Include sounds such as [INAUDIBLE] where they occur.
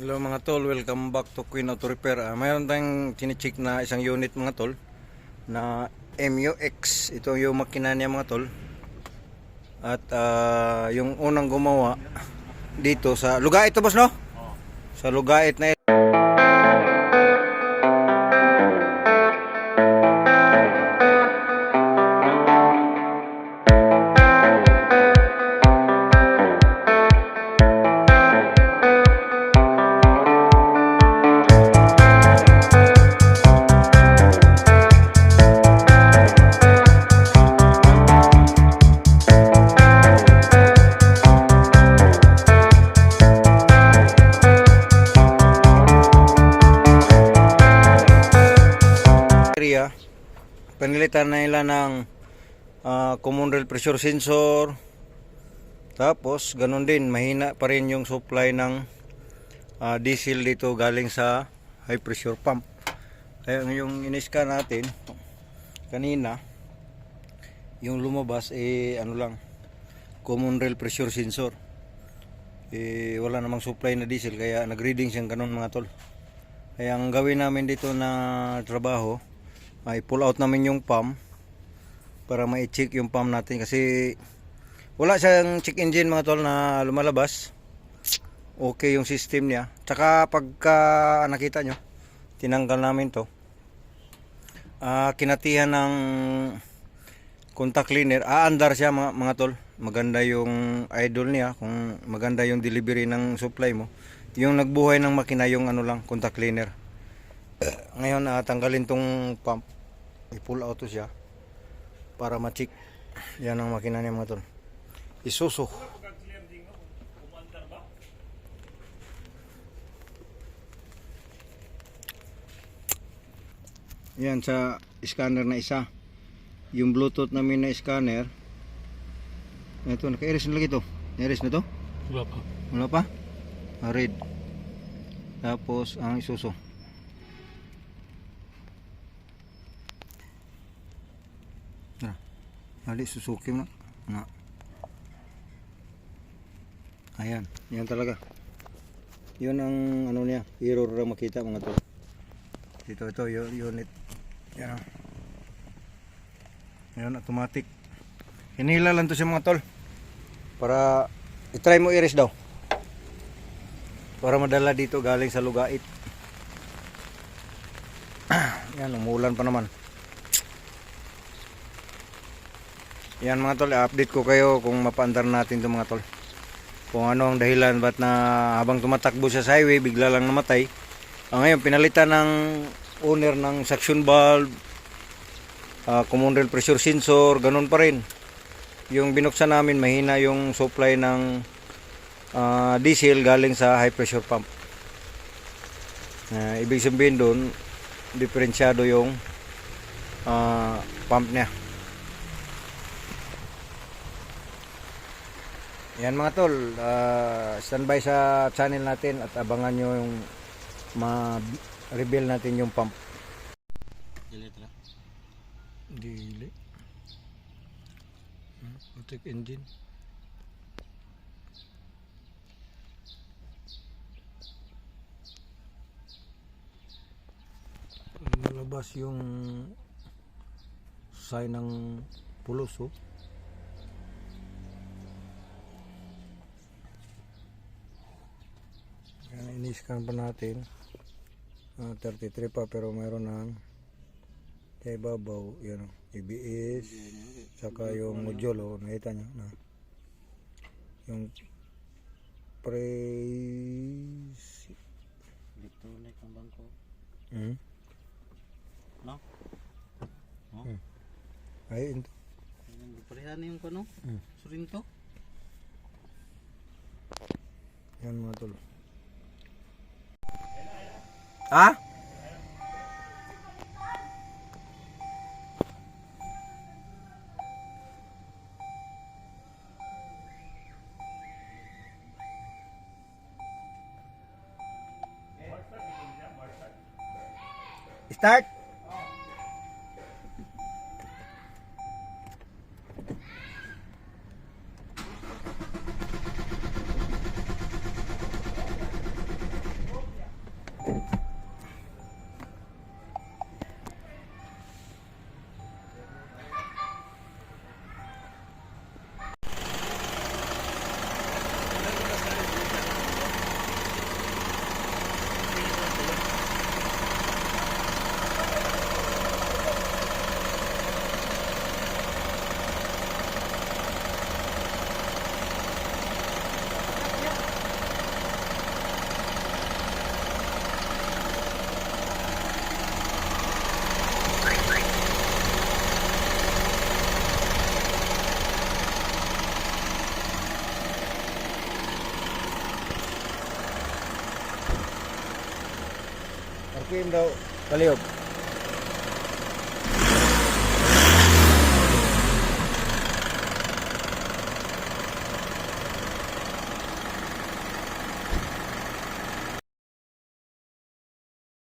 Hello mga tol, welcome back to Queen Auto Repair. Ah, mayroon tayong chinecheck na isang unit mga tol na MUX. Ito yung makina niya mga tol. At ah, yung unang gumawa dito sa Lugait to boss no? Sa Lugait na area. Panilitan na nila ng ah, common rail pressure sensor. Tapos, ganun din, mahina pa rin yung supply ng ah, diesel dito galing sa high pressure pump. Kaya yung iniskan natin kanina, yung lumabas eh ano lang, common rail pressure sensor. Eh wala namang supply na diesel kaya nag-reading siyang ganun mga tol. Kaya ang gawin namin dito na trabaho ay pull out namin yung pump para ma-check yung pump natin kasi wala siyang check engine mga tol na lumalabas. Okay yung system niya. Tsaka pagka nakita nyo, tinanggal namin to. Ah, kinatihan ng contact cleaner. Aandar siya mga, mga tol. Maganda yung idol niya kung maganda yung delivery ng supply mo. Yung nagbuhay ng makina yung ano lang, contact cleaner. Ngayon ah, tanggalin tong pump. I-pull out to siya para ma-check. Yan ang makina niya mga tol. Isuso. Yan sa scanner na isa. Yung Bluetooth namin na scanner. Ito, naka-iris na lagi to. Iris na to? Wala pa. Wala pa? Ah, red. Tapos ang isuso. Ali Suzuki na. Na. Ayan, yan talaga. Yun ang ano niya, error na makita mga to. Dito ito yung unit. Yan. oh. Yan automatic. Hinila lang to sa mga tol. Para i-try mo iris daw. Para madala dito galing sa Lugait. [CLEARS THROAT] Yan, umulan pa naman. Yan mga tol, update ko kayo kung mapaandar natin 'to mga tol. Kung ano ang dahilan ba't na habang tumatakbo siya sa highway bigla lang namatay. Ah, ngayon pinalitan ng owner ng suction valve, ah, common rail pressure sensor, ganun pa rin. Yung binuksan namin mahina yung supply ng ah, diesel galing sa high pressure pump. Ah, ibig sabihin doon, diferensyado yung ah, pump niya. Yan mga tol, ah, standby sa channel natin at abangan nyo yung ma-reveal natin yung pump. Delete lang. Dili. Putik engine. Malabas yung sign ng pulos oh. Iniskan pa natin. Ah, 33 pa pero mayroon ng kaya ibabaw, yan o, ABS, saka yung module, o, nakita nyo na. Yung praise, Electronic ang bangko. hmm? No? No? Hmm. ay, ito. Parehan yung ano? Hmm. Surinto? yan mga tol. Ha? Start. Queen daw. Kaliob.